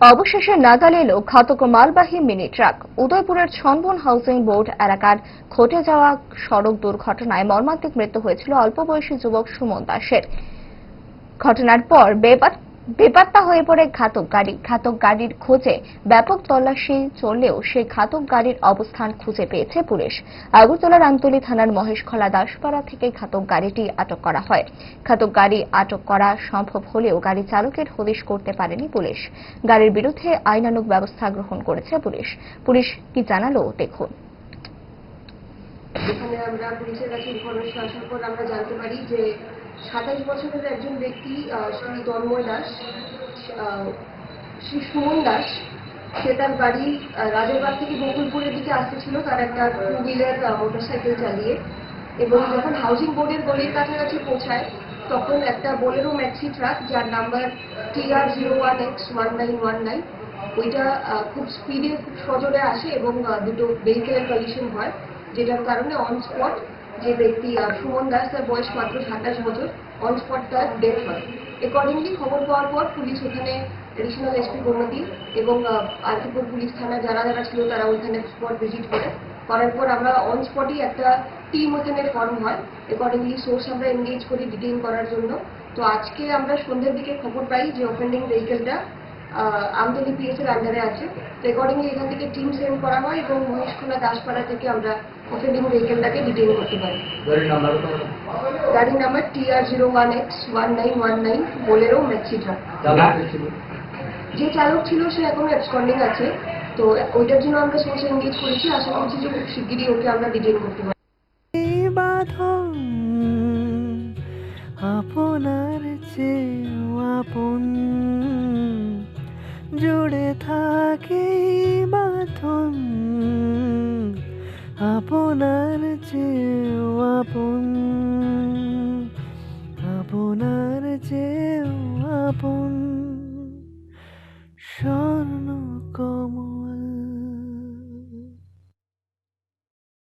অবশেষে নাগাল এলো ঘাতক মালবাহী মিনি ট্রাক। উদয়পুরের ছনবন হাউসিং বোর্ড এলাকার ঘটে যাওয়া সড়ক দুর্ঘটনায় মর্মান্তিক মৃত্যু হয়েছিল অল্প বয়সী যুবক সুমন দাসের। ঘটনার পর বেপাত- বেপাত্তা হয়ে পড়ে ঘাতক গাড়ি। ঘাতক গাড়ির খোঁজে ব্যাপক তল্লাশি চললেও সেই ঘাতক গাড়ির অবস্থান খুঁজে পেয়েছে পুলিশ। আগরতলার আমতলী থানার মহেশখলা দাসপাড়া থেকে ঘাতক গাড়িটি আটক করা হয়। ঘাতক গাড়ি আটক করা সম্ভব হলেও গাড়ি চালকের হদিশ করতে পারেনি পুলিশ। গাড়ির বিরুদ্ধে আইনানুগ ব্যবস্থা গ্রহণ করেছে পুলিশ। পুলিশ কি জানালো দেখুন। যেখানে আমরা পুলিশের কাছে ইনফরমেশন আসার পর আমরা জানতে পারি যে সাতাশ বছরের একজন ব্যক্তি শ্রী তন্ময় দাস শ্রী সুমন দাস, সে তার বাড়ি রাজারবাগ থেকে বকুলপুরের দিকে আসতেছিল। তার একটা টু হুইলার মোটরসাইকেল চালিয়ে এবং যখন হাউজিং বোর্ডের গলির কাছাকাছি পৌঁছায়, তখন একটা বোলেরো ম্যাক্সি ট্রাক যার number TR zero one X one nine one nine ওইটা খুব স্পিডে খুব সজোরে আসে এবং দুটো ভেহিকেলের কলিশন হয়, যেটার কারণে অন স্পট যে ব্যক্তি সুমন দাস, তার বয়স মাত্র সাতাশ বছর অন স্পট তার ডেথ হয়। অ্যাকর্ডিংলি খবর পাওয়ার পর পুলিশ ওখানে এডিশনাল এসপি গোমতী এবং আরতিপুর পুলিশ থানা যারা যারা ছিল তারা ওইখানে স্পট ভিজিট করে। করার পর আমরা অন স্পটই একটা টিম ওখানে ফর্ম হয়। অ্যাকর্ডিংলি সোর্স আমরা এনগেজ করি ডিটেইন করার জন্য। তো আজকে আমরা সন্ধ্যের দিকে খবর পাই যে অফেন্ডিং ভেহিকেলটা আমতলি পিএস এর আন্ডারে আছে। তো অ্যাকর্ডিংলি এখান থেকে টিম সেন্ড করা হয় এবং মহেশখোলা দাসপাড়া থেকে আমরা অফেন্ডিং ভেহিকেলটাকে ডিটেইন করতে পারি। গাড়ির number number TR zero one X one nine one nine Bolero maxi truck যে চালক ছিল সে এখনও অ্যাবসকন্ডিং আছে। তো ওইটার জন্য আমরা সোর্স এনগেজ করেছি। আশা করছি যে খুব শিগগিরই ওকে আমরা ডিটেইন করতে পারি আপনার চেয়েও আপন। আপনার চেয়েও আপন